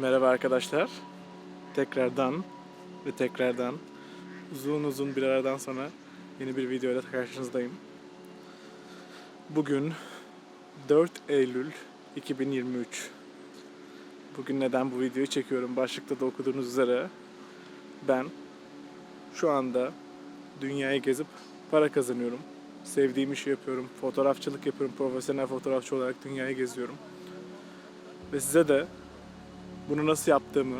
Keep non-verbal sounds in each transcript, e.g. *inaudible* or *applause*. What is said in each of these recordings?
Merhaba arkadaşlar. Tekrardan ve tekrardan uzun uzun bir aradan sonra yeni bir videoyla karşınızdayım. Bugün 4 Eylül 2023. Bugün neden bu videoyu çekiyorum? Başlıkta da okuduğunuz üzere ben şu anda dünyayı gezip para kazanıyorum. Sevdiğim işi yapıyorum. Fotoğrafçılık yapıyorum. Profesyonel fotoğrafçı olarak dünyayı geziyorum. Ve size de bunu nasıl yaptığımı,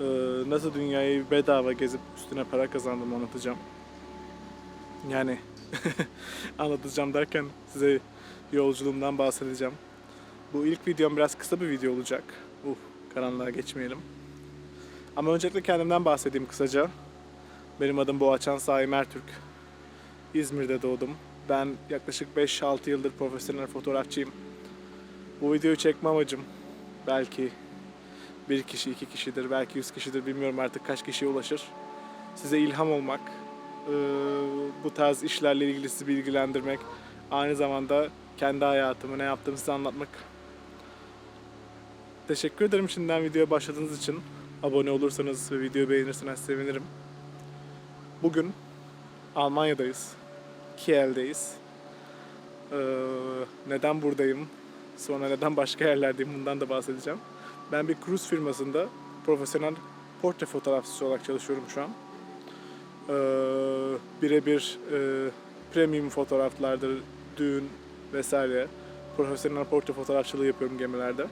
eee, nasıl dünyayı bedava gezip üstüne para kazandığımı anlatacağım. Yani *laughs* anlatacağım derken size yolculuğumdan bahsedeceğim. Bu ilk videom biraz kısa bir video olacak. Uh, karanlığa geçmeyelim. Ama öncelikle kendimden bahsedeyim kısaca. Benim adım Boğaçan Saim Ertürk. İzmir'de doğdum. Ben yaklaşık 5-6 yıldır profesyonel fotoğrafçıyım. Bu videoyu çekme amacım belki bir kişi, iki kişidir, belki yüz kişidir bilmiyorum artık kaç kişiye ulaşır. Size ilham olmak, eee, bu tarz işlerle ilgili sizi bilgilendirmek, aynı zamanda kendi hayatımı, ne yaptığımı size anlatmak. Teşekkür ederim şimdiden videoya başladığınız için. Abone olursanız ve videoyu beğenirseniz sevinirim. Bugün Almanya'dayız. Kiel'deyiz. Eee, neden buradayım? Sonra neden başka yerlerdeyim bundan da bahsedeceğim. Ben bir cruise firmasında profesyonel portre fotoğrafçısı olarak çalışıyorum şu an. Ee, birebir e, premium fotoğraflardır, düğün vesaire profesyonel portre fotoğrafçılığı yapıyorum gemilerde.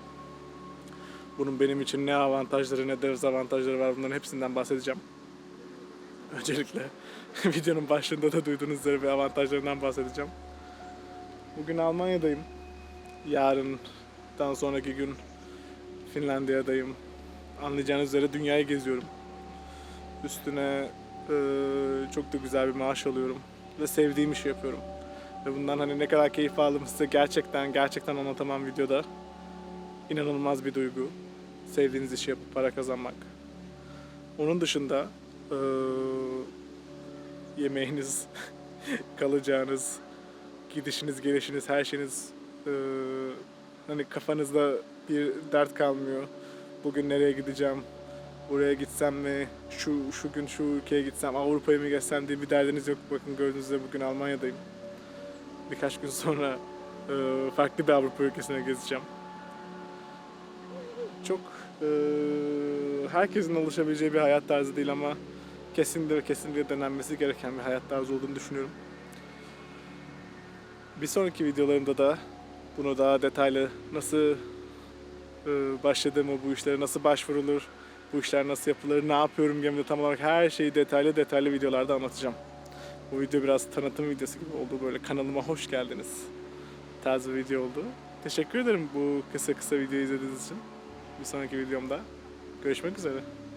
Bunun benim için ne avantajları ne dezavantajları var bunların hepsinden bahsedeceğim. Öncelikle *laughs* videonun başında da duyduğunuz üzere bir avantajlarından bahsedeceğim. Bugün Almanya'dayım. Yarından sonraki gün Finlandiya'dayım. Anlayacağınız üzere dünyayı geziyorum. Üstüne eee, çok da güzel bir maaş alıyorum. Ve sevdiğim işi yapıyorum. Ve bundan hani ne kadar keyif aldım size gerçekten gerçekten anlatamam videoda. İnanılmaz bir duygu. Sevdiğiniz işi yapıp para kazanmak. Onun dışında eee, yemeğiniz, *laughs* kalacağınız, gidişiniz, gelişiniz, her şeyiniz eee, hani kafanızda bir dert kalmıyor. Bugün nereye gideceğim? Buraya gitsem mi? Şu şu gün şu ülkeye gitsem, Avrupa'ya mı geçsem diye bir derdiniz yok. Bakın gördüğünüz üzere bugün Almanya'dayım. Birkaç gün sonra eee, farklı bir Avrupa ülkesine gezeceğim. Çok eee, herkesin alışabileceği bir hayat tarzı değil ama kesinlikle kesinlikle denenmesi gereken bir hayat tarzı olduğunu düşünüyorum. Bir sonraki videolarımda da bunu daha detaylı nasıl e, başladığımı, bu işlere nasıl başvurulur, bu işler nasıl yapılır, ne yapıyorum gemide tam olarak her şeyi detaylı detaylı videolarda anlatacağım. Bu video biraz tanıtım videosu gibi oldu böyle kanalıma hoş geldiniz tarzı bir video oldu. Teşekkür ederim bu kısa kısa videoyu izlediğiniz için. Bir sonraki videomda görüşmek üzere.